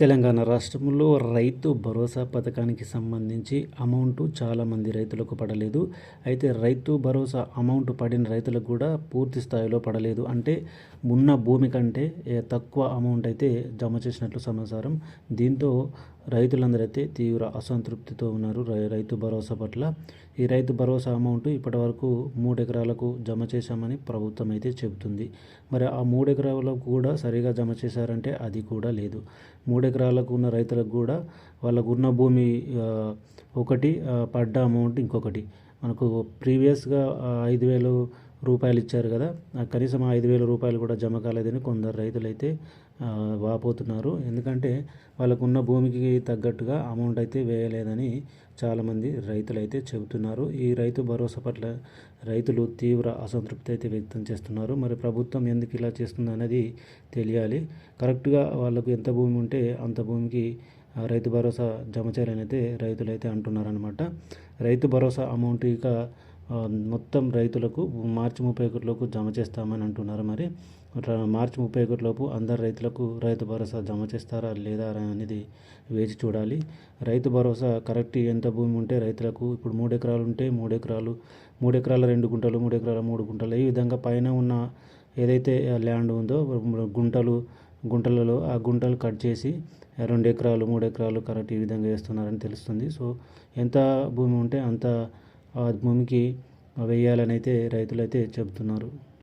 తెలంగాణ రాష్ట్రంలో రైతు భరోసా పథకానికి సంబంధించి అమౌంట్ చాలామంది రైతులకు పడలేదు. అయితే రైతు భరోసా అమౌంట్ పడిన రైతులకు కూడా పూర్తి స్థాయిలో పడలేదు. అంటే ఉన్న భూమి కంటే తక్కువ అమౌంట్ అయితే జమ చేసినట్లు సమాచారం. దీంతో రైతులందరైతే తీవ్ర అసంతృప్తితో ఉన్నారు రైతు భరోసా పట్ల. ఈ రైతు భరోసా అమౌంట్ ఇప్పటివరకు మూడు ఎకరాలకు జమ చేశామని ప్రభుత్వం అయితే చెబుతుంది. మరి ఆ మూడు ఎకరాలకు కూడా సరిగా జమ చేశారంటే అది కూడా లేదు. మూడు ఎకరాలకు ఉన్న రైతులకు కూడా వాళ్ళకు ఉన్న భూమి ఒకటి పడ్డ అమౌంట్ ఇంకొకటి. మనకు ప్రీవియస్గా ఐదు వేలు రూపాయలు ఇచ్చారు కదా కనీసం ఐదు వేల రూపాయలు కూడా జమ కాలేదని కొందరు రైతులైతే వాపోతున్నారు. ఎందుకంటే వాళ్ళకు ఉన్న భూమికి తగ్గట్టుగా అమౌంట్ అయితే వేయలేదని చాలామంది రైతులైతే చెబుతున్నారు. ఈ రైతు భరోసా పట్ల రైతులు తీవ్ర అసంతృప్తి అయితే వ్యక్తం చేస్తున్నారు. మరి ప్రభుత్వం ఎందుకు ఇలా చేస్తుంది అనేది తెలియాలి. కరెక్ట్గా వాళ్ళకు ఎంత భూమి ఉంటే అంత భూమికి రైతు భరోసా జమ చేయాలని అయితే రైతులు అయితే అంటున్నారనమాట రైతు భరోసా అమౌంట్ ఇక మొత్తం రైతులకు మార్చి ముప్పై ఒకటిలోపు జమ చేస్తామని అంటున్నారు మరి. మార్చి ముప్పై ఒకటిలోపు అందరు రైతులకు రైతు భరోసా జమ చేస్తారా లేదా అనేది వేచి చూడాలి. రైతు భరోసా కరెక్ట్ ఎంత భూమి ఉంటే రైతులకు ఇప్పుడు మూడు ఎకరాలు ఉంటే మూడు ఎకరాలు మూడు ఎకరాల రెండు గుంటలు మూడు ఎకరాల మూడు గుంటలు. ఈ విధంగా పైన ఉన్న ఏదైతే ల్యాండ్ ఉందో గుంటలు గుంటలలో ఆ గుంటలు కట్ చేసి రెండు ఎకరాలు మూడు ఎకరాలు కరెక్ట్ ఈ విధంగా వేస్తున్నారని తెలుస్తుంది. సో ఎంత భూమి ఉంటే అంత భూమికి వేయాలని అయితే రైతులు అయితే చెబుతున్నారు.